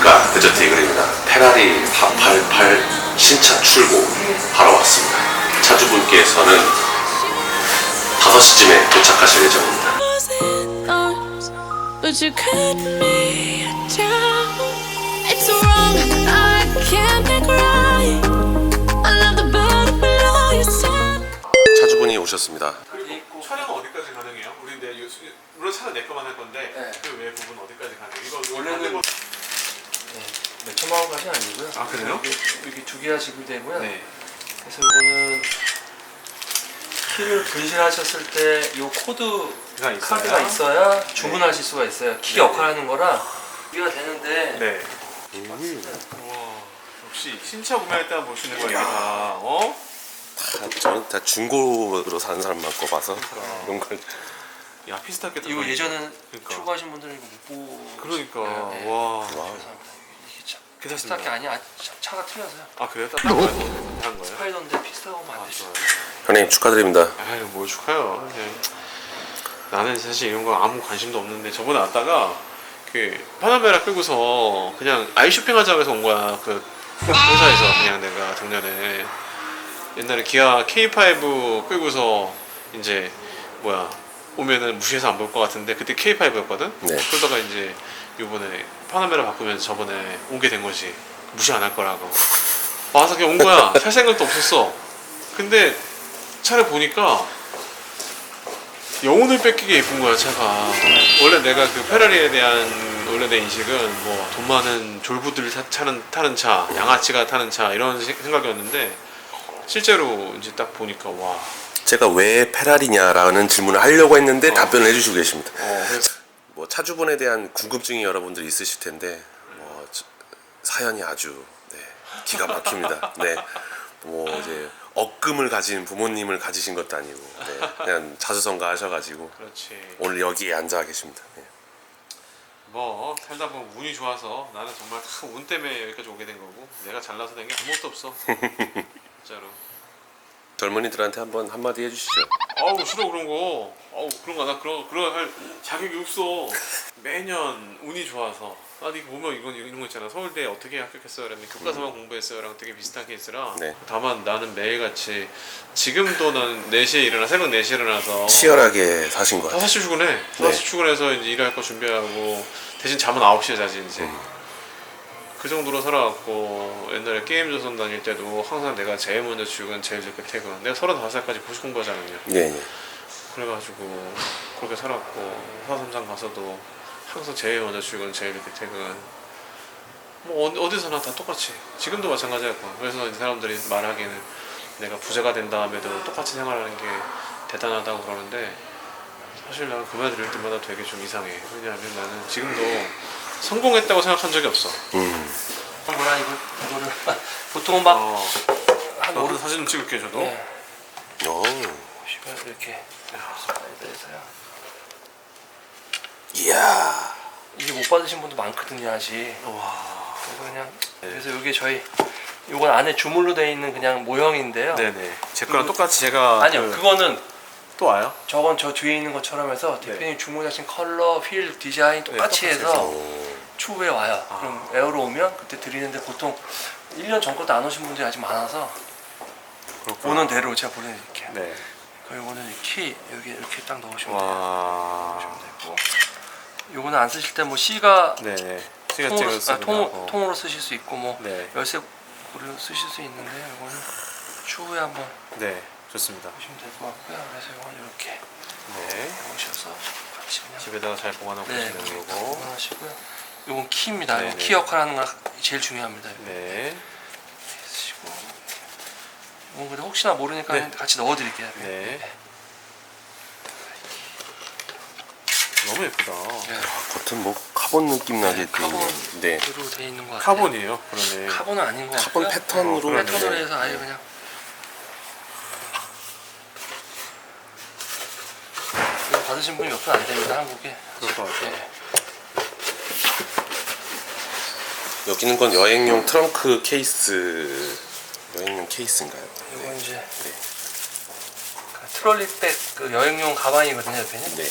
안녕하십니까 데저트 이글입니다 페라리 488 신차 출고 하러 왔습니다 차주분께서는 5시쯤에 도착하실 예정입니다 rose in thorns, but you cut me down. It's wrong, I can't make right. I love the butterfly you said. 차주분이 오셨습니다 촬영은 어디까지 가능해요? 우리 내 요- 물론 차는 내 거만 할 건데 네. 그외 부분 어디까지 가능해? 이거 원래는 천만 원까지 아니고요. 아, 그래요? 이게, 이게 두 개가 지급되고요. 네. 그래서 이거는 키를 분실하셨을 때 이 코드 가 있어야? 카드가 있어야 주문하실 수가 있어요. 키 네. 역할하는 거라 이가 되는데 네. 와 역시 신차 구매할 때만 볼수 있는 거야 이게 다. 어? 다, 저는 다 중고로 사는 사람만 꼽아서 이런 걸야 피스타게 이거 예전에는 그러니까. 출고하신 분들은 이거 못 보고 그러니까 네, 네. 와. 괜찮습니다. 피스타게 아니야. 차, 차가 틀려서요. 아 그래요? 딴 거예요? 한 거예요? 스파이더인데 피스타고만 안아 되죠. 형님 축하드립니다 아유 뭘 축하요. 그냥 나는 사실 이런 거 아무 관심도 없는데 저번에 왔다가 그 파나메라 끌고서 그냥 아이 쇼핑하자고 해서 온 거야. 그 회사에서 그냥 내가 작년에 옛날에 기아 K5 끌고서 이제 뭐야 오면은 무시해서 안 볼 것 같은데 그때 K5였거든. 네. 그러다가 이제 요번에 파나메라 바꾸면서 저번에 오게 된 거지. 무시 안 할 거라고. 와서 그냥 온 거야. 살 생각도 없었어. 근데 차를 보니까 영혼을 뺏기게 예쁜 거야 차가 원래 내가 그 페라리에 대한 원래 내 인식은 뭐 돈 많은 졸부들 타, 타는, 타는 차 양아치가 타는 차 이런 시- 생각이었는데 실제로 이제 딱 보니까 와 제가 왜 페라리냐라는 질문을 하려고 했는데 답변을 해주시고 계십니다 어, 그래서 뭐 차주분에 대한 궁금증이 여러분들 있으실 텐데 뭐 저- 사연이 아주 네, 기가 막힙니다. 네, 뭐 이제 억금을 가진 부모님을 가지신 것도 아니고 네, 그냥 자수성가 하셔가지고 그렇지 오늘 여기에 앉아 계십니다. 네. 뭐 살다 보면 운이 좋아서 나는 정말 다 운 때문에 여기까지 오게 된 거고 내가 잘나서 된 게 아무것도 없어 진짜로 젊은이들한테 한번 한마디 해주시죠. 아우 싫어 그런 거. 아우 그런 거 나 그런 그런 할 자격이 없어. 매년 운이 좋아서. 아 이거 보면 이건 이런 거 있잖아. 서울대 어떻게 합격했어요? 그러면 교과서만 공부했어요랑 되게 비슷한 케이스라. 네. 다만 나는 매일같이 지금도 난 4시에 일어나 새벽 4시에 일어나서 치열하게 사신 것 같아요. 5시 출근해. 5시 출근해서 이제 일할 거 준비하고 대신 잠은 9시에 자지 이제. 그 정도로 살아왔고 옛날에 게임 조선 다닐 때도 항상 내가 제일 먼저 출근, 제일 늦게 퇴근. 내가 35살까지 고시 않았냐. 네, 네. 그래가지고 그렇게 살았고 사삼상 가서도 항상 제일 먼저 출근 제일 늦게 퇴근 뭐 어디, 어디서나 다 똑같이 지금도 마찬가지였고 그래서 사람들이 말하기는 내가 부자가 된 다음에도 똑같이 생활하는 게 대단하다고 그러는데 사실 나는 그 말 들을 때마다 되게 좀 이상해 왜냐하면 나는 지금도 성공했다고 생각한 적이 없어. 음, 뭐라 이거? 이거를. 보통은 막 어, 한 나도 오른 사진 좀 찍을게 저도. 네. 오, 보시면 이렇게. 이야, 이게 못 받으신 분도 많거든요 아직. 와. 그래서 그냥 그래서 이게 저희 요건 안에 주물로 돼 있는 그냥 모형인데요. 네네. 제 거랑 똑같이 제가 아니요 그- 그거는 또 와요? 저건 저 뒤에 있는 것처럼 해서 대표님 주문하신 컬러, 휠, 디자인 똑같이 네. 똑같이 해서 오, 추후에 와요. 아. 그럼 에어로 오면 그때 드리는데 보통 1년 전 것도 안 오신 분들이 아직 많아서 그렇구나. 오는 대로 제가 보내드릴게요. 네. 그리고 이거는 이키 여기 이렇게 딱 넣으시면 돼요. 와. 넣으시면 되고 요거는 안 쓰실 때 뭐 C가 네네. 시가 통으로, 찍어서 아, 통, 통으로 쓰실 수 있고 뭐 네. 열쇠 고리로 쓰실 수 있는데 이거는 추후에 한번 네. 좋습니다. 보시면 될 것 같고요. 그래서 이건 이렇게 네. 넣으셔서 같이 그냥 집에다가 잘 보관하고 네, 계시는 이렇게 거고. 보관하시고요. 이건 키입니다. 네, 네. 키 역할하는 거 제일 중요합니다. 이거 네. 쓰시고 이건 그래 혹시나 모르니까 네. 같이 넣어드릴게요. 네. 너무 예쁘다. 네. 겉은 뭐 카본 느낌 나게 돼 카본 있는. 네, 대로 돼 있는 것 같아요. 카본이에요. 그러네. 카본은 아닌 것 카본 같고요. 패턴으로 어, 그러네. 패턴으로 네. 해서 아예 그냥 이거 받으신 분이 몇 분 안 됩니다 한국에. 그럴 것 같아요. 네. 여기는 건 여행용 트렁크 케이스 여행용 케이스인가요? 이거 이제 그 트롤리백 그 여행용 가방이거든요, 대표님. 네.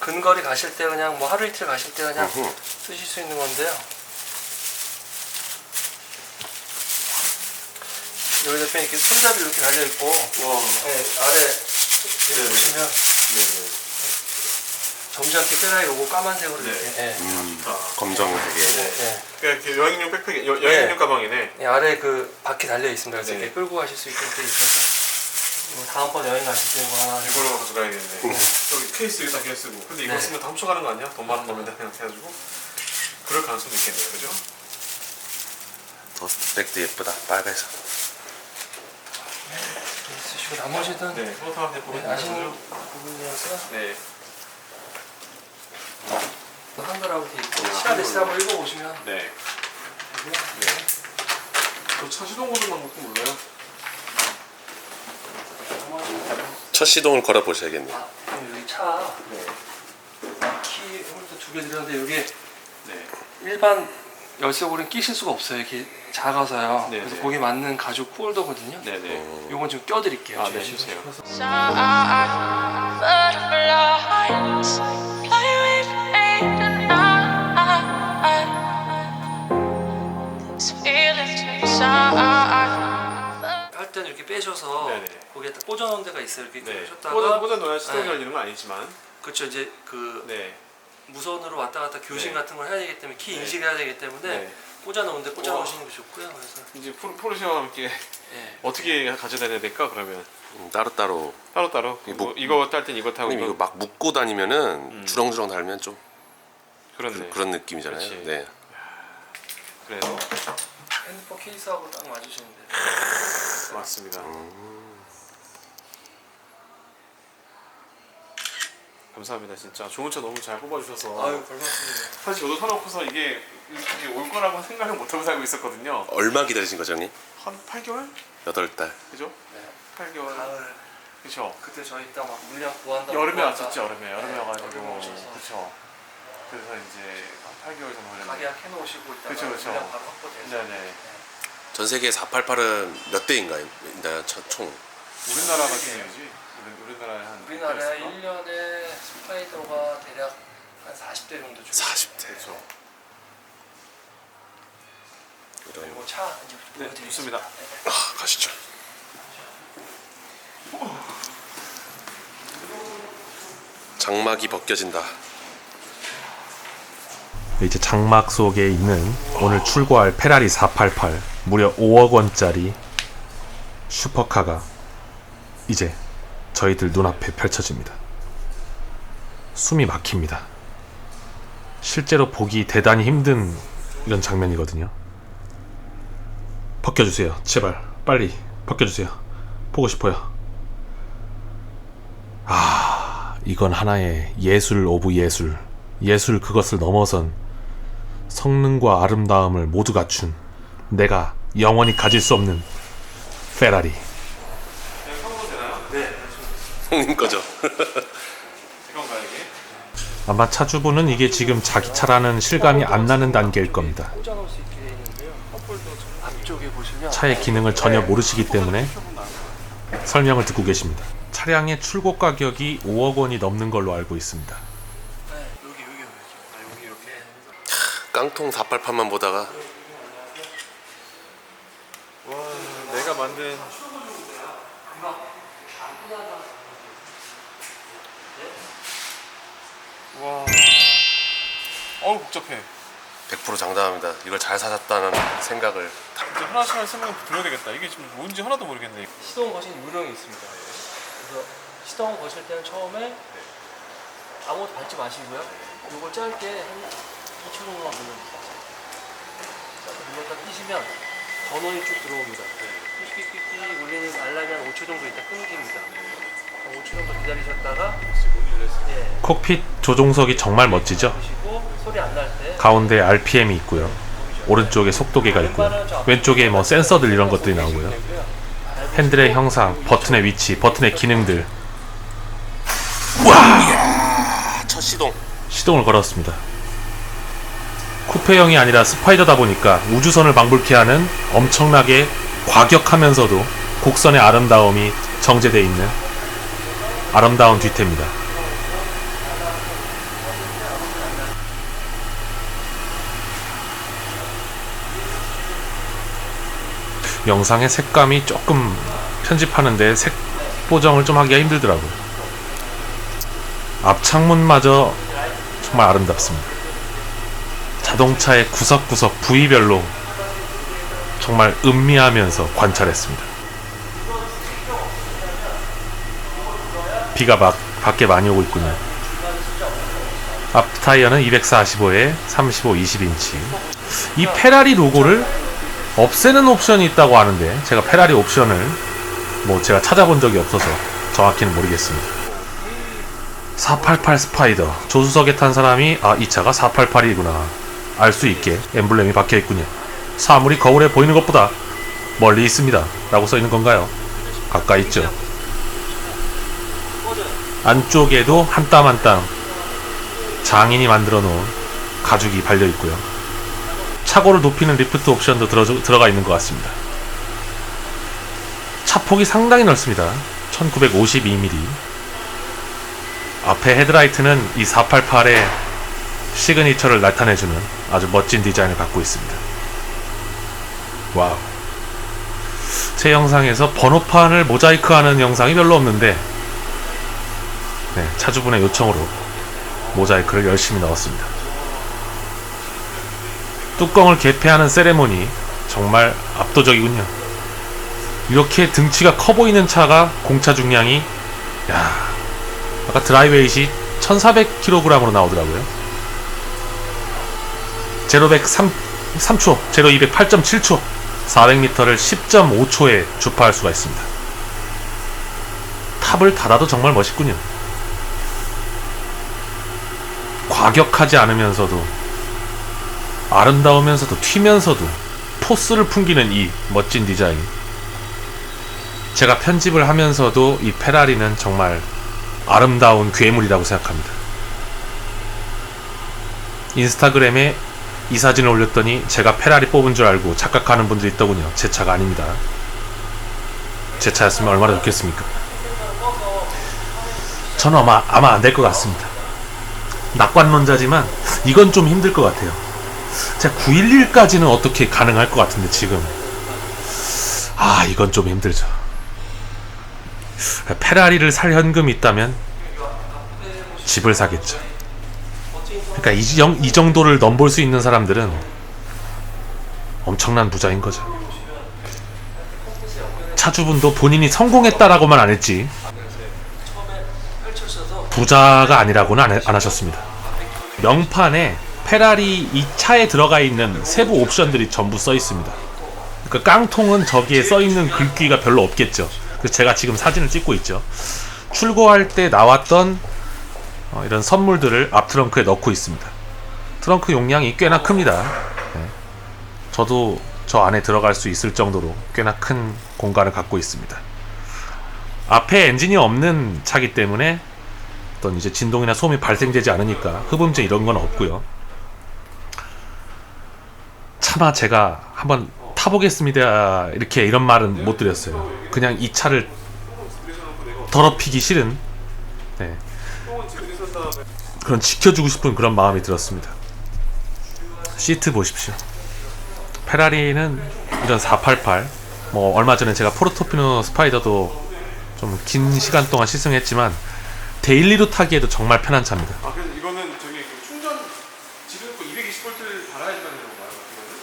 근거리 가실 때 그냥 뭐 하루 이틀 가실 때 그냥 음흠. 쓰실 수 있는 건데요. 여기 대표님 이렇게 손잡이 이렇게 달려 있고 네, 아래 여기 보시면 점잖게 페라이 로고 까만색으로 이렇게 네. 음, 검정색에 네. 그러니까 이렇게 여행용 백팩, 여, 여행용 네. 가방이네. 이 아래 그 바퀴 달려 있습니다. 그래서 네. 이렇게 끌고 가실 수 있게 돼 있어서 이거 다음번 여행 가실 때 이거 하나 이걸로 가져가야겠네. 여기 케이스 여기다 그냥 쓰고. 근데 이거 네. 쓰면 다 훔쳐가는 거 아니야? 돈 많은 놈인데 그냥 해가지고. 그럴 가능성도 있겠네요, 그죠? 더스트백도 예쁘다 빨간색 쓰시고 나머지는 네, 네, 보면 아시는? 부분이어서 네. 또 한글하고 돼 있고 네, 시간 한글로. 한번 읽어보시면 네. 네. 저차 시동 거는 방법도 몰라요? 첫 시동을 걸어 보셔야겠네요 아, 그럼 여기 차 네. 키 홀더 두개 드렸는데 여기 네. 일반 열쇠 고리는 끼실 수가 없어요. 이렇게 작아서요. 네, 그래서 네. 거기에 맞는 가죽 홀더거든요. 네네. 요건 좀 껴드릴게요. 아, 제가 네, 지금. 주세요. 그래서 Shine, butterflies, fly with me tonight. These feelings inside. 할 때는 이렇게 빼셔서 네네. 거기에 딱 꽂아놓은 데가 있어요. 이렇게 네. 꽂았다가 꽂아, 꽂아 놓아야 시동이 네. 열리는 건 아니지만. 그렇죠. 이제 그 네. 무선으로 왔다 갔다 교신 네. 같은 걸 해야 되기 때문에 키 네. 인식해야 되기 때문에 네. 꽂아 놓은 데 우와. 꽂아 놓으시는 게 좋고요. 그래서 이제 포르, 포르쉐와 함께 예. 어떻게 가져다녀야 될까 그러면 음, 따로따로 따로 따로 이 뭐, 목- 이거 딸땐 이거 타고 형님 이거 이거 막 묶고 다니면은 음. 주렁주렁 달면 좀 그렇네 그, 런 느낌이잖아요 그렇지. 네 그래서 핸드폰 케이스하고 딱 맞으시는데 맞습니다 감사합니다 진짜 좋은 차 너무 잘 뽑아주셔서 아유 별말씀이네요. 사실 저도 사놓고서 이게 이게 올 거라고 생각을 못하고 살고 있었거든요 얼마 기다리신 거죠 형님? 한 8개월? 여덟 달 그죠? 8개월 가을 그쵸 그때 저희 딱 막 물량 구한다고 여름에 구한다. 왔었죠 여름에 여름에 네, 와가지고 여름에 오셔서. 그쵸 그래서 이제 한 8개월 정도 가게 걸렸는데 약 해놓으시고 있다가 그쵸, 그쵸. 물량 바로 확보돼서 네네 전 세계 488은 몇 대인가요? 있나요? 차- 총 우리나라 같은 경우지 우리, 우리나라에 한 우리나라에 몇대 있을까? 1년에 스파이더가 대략 한 40대 정도 주고 40대 그렇죠 그리고 차 이제 네, 보여드리겠습니다. 좋습니다. 네. 아, 가시죠 장막이 벗겨진다 이제 장막 속에 있는 오늘 출고할 페라리 488 무려 5억 원짜리 슈퍼카가 이제 저희들 눈앞에 펼쳐집니다. 숨이 막힙니다. 실제로 보기 대단히 힘든 이런 장면이거든요. 벗겨주세요. 제발 빨리 벗겨주세요. 보고 싶어요. 아, 이건 하나의 예술 오브 예술. 예술 그것을 넘어선 성능과 아름다움을 모두 갖춘 내가 영원히 가질 수 없는 페라리. 형님 거죠? 아마 차주분은 이게 지금 자기 차라는 실감이 안 나는 단계일 겁니다. 차의 기능을 전혀 모르시기 때문에 설명을 듣고 계십니다. 차량의 출고 가격이 5억 원이 넘는 걸로 알고 있습니다. 깡통 488만 보다가 와 내가 만든 와 어우 복잡해 100% 장담합니다 이걸 잘 사셨다는 생각을 이제 하나씩 하나씩 설명 드려야 되겠다 이게 지금 뭔지 하나도 모르겠네 시동 거신 요령이 있습니다. 그래서 시동 거실 때는 처음에 아무것도 밟지 마시고요. 요걸 짧게 한 2초 정도만 눌러주세요. 짧게 눌렀다 끼시면 전원이 쭉 들어옵니다. 삑삑삑삑 울리는 알람이 한 5초 정도 있다 끊깁니다. 한 5초 정도 기다리셨다가 예, 콕핏 조종석이 정말 멋지죠? 보시고 소리 안 날 때 가운데 RPM이 있고요. 오른쪽에 속도계가 있고요. 왼쪽에 뭐 센서들 이런 것들이 나오고요. 핸들의 형상, 버튼의 위치, 버튼의 기능들 아, 첫 시동 시동을 걸었습니다. 쿠페형이 아니라 스파이더다 보니까 우주선을 방불케 하는 엄청나게 과격하면서도 곡선의 아름다움이 정제되어 있는 아름다운 뒤태입니다. 영상의 색감이 조금 편집하는데 색 보정을 좀 하기가 힘들더라고요. 앞창문마저 정말 아름답습니다. 자동차의 구석구석 부위별로 정말 음미하면서 관찰했습니다. 비가 막 밖에 많이 오고 있군요. 앞 타이어는 245에 35, 20인치. 이 페라리 로고를 없애는 옵션이 있다고 하는데 제가 페라리 옵션을 뭐 제가 찾아본 적이 없어서 정확히는 모르겠습니다. 488 스파이더 조수석에 탄 사람이 아 이 차가 488이구나 알 수 있게 엠블렘이 박혀 있군요. 사물이 거울에 보이는 것보다 멀리 있습니다. 라고 써 있는 건가요? 가까이 있죠. 안쪽에도 한 땀 한 땀 장인이 만들어 놓은 가죽이 발려 있고요. 차고를 높이는 리프트 옵션도 들어, 들어가 있는 것 같습니다. 차폭이 상당히 넓습니다. 1952mm. 앞에 헤드라이트는 이 488의 시그니처를 나타내주는 아주 멋진 디자인을 갖고 있습니다. 와우. 제 영상에서 번호판을 모자이크하는 영상이 별로 없는데 네, 차주분의 요청으로 모자이크를 열심히 넣었습니다. 뚜껑을 개폐하는 세레모니 정말 압도적이군요. 이렇게 등치가 커 보이는 차가 공차 중량이 야 아까 드라이웨이시 1400kg으로 나오더라고요. 제로 100 3, 3초, 제로 200 8.7초, 400m를 10.5초에 주파할 수가 있습니다. 탑을 닫아도 정말 멋있군요. 과격하지 않으면서도 아름다우면서도 튀면서도 포스를 풍기는 이 멋진 디자인. 제가 편집을 하면서도 이 페라리는 정말 아름다운 괴물이라고 생각합니다. 인스타그램에 이 사진을 올렸더니 제가 페라리 뽑은 줄 알고 착각하는 분들이 있더군요. 제 차가 아닙니다. 제 차였으면 얼마나 좋겠습니까? 저는 아마, 아마 안 될 것 같습니다. 낙관론자지만 이건 좀 힘들 것 같아요. 제가 911까지는 어떻게 가능할 것 같은데 지금 아 이건 좀 힘들죠. 페라리를 살 현금이 있다면 집을 사겠죠. 그러니까 이, 정- 이 정도를 넘볼 수 있는 사람들은 엄청난 부자인 거죠. 차주분도 본인이 성공했다라고만 안 했지 부자가 아니라고는 안, 하셨습니다. 명판에 페라리 이 차에 들어가 있는 세부 옵션들이 전부 써 있습니다. 그 깡통은 저기에 써 있는 글귀가 별로 없겠죠. 그래서 제가 지금 사진을 찍고 있죠. 출고할 때 나왔던 어, 이런 선물들을 앞 트렁크에 넣고 있습니다. 트렁크 용량이 꽤나 큽니다. 네. 저도 저 안에 들어갈 수 있을 정도로 꽤나 큰 공간을 갖고 있습니다. 앞에 엔진이 없는 차기 때문에 어떤 이제 진동이나 소음이 발생되지 않으니까 흡음재 이런 건 없고요. 차마 제가 한번 타보겠습니다 이렇게 이런 말은 못 드렸어요. 그냥 이 차를 더럽히기 싫은 네. 그런 지켜주고 싶은 그런 마음이 들었습니다. 시트 보십시오. 페라리는 이런 488, 뭐 얼마 전에 제가 포르토피노 스파이더도 좀 긴 시간 동안 시승했지만 데일리로 타기에도 정말 편한 차입니다. 아 그래서 이거는 저기 그 충전 지금 거 220V를 달아야지만 되는 건가요? 이거는?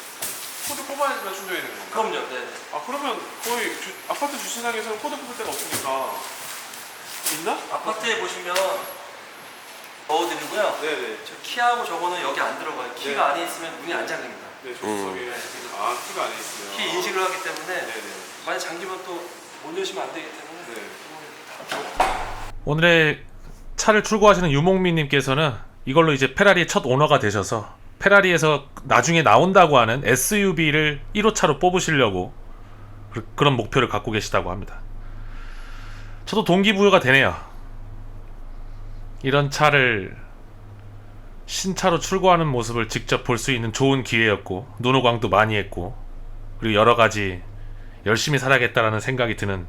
코드 뽑아야지만 충전이 되는 건가요? 그럼요. 네. 아 그러면 거의 주, 아파트 주차장에서는 코드 뽑을 데가 없으니까 있나? 아파트에 보시면 넣어드리고요. 네네 저 키하고 저거는 여기 안 들어가요. 키가 네. 안에 있으면 문이 안 잠깁니다. 네 조수석에 아 키가 안에 있으면 키 인식을 하기 때문에 네네 만약 잠기면 또 못 여시면 안 되기 때문에 네. 오늘의 차를 출고하시는 유목민님께서는 이걸로 이제 페라리의 첫 오너가 되셔서 페라리에서 나중에 나온다고 하는 SUV를 1호차로 뽑으시려고 그- 그런 목표를 갖고 계시다고 합니다. 저도 동기부여가 되네요. 이런 차를 신차로 출고하는 모습을 직접 볼 수 있는 좋은 기회였고 눈호강도 많이 했고 그리고 여러 가지 열심히 살아야겠다라는 생각이 드는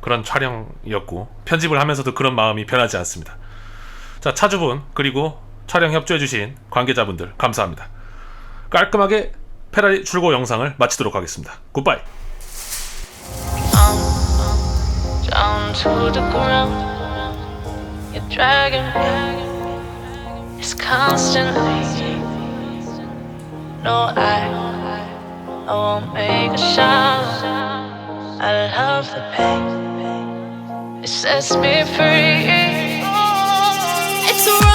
그런 촬영이었고 편집을 하면서도 그런 마음이 변하지 않습니다. 자 차주분 그리고 촬영 협조해주신 관계자분들 감사합니다. 깔끔하게 페라리 출고 영상을 마치도록 하겠습니다. 굿바이. down to the ground. You're dragging me. It's constantly. No, I, I won't make a sound. I love the pain. It sets me free. It's a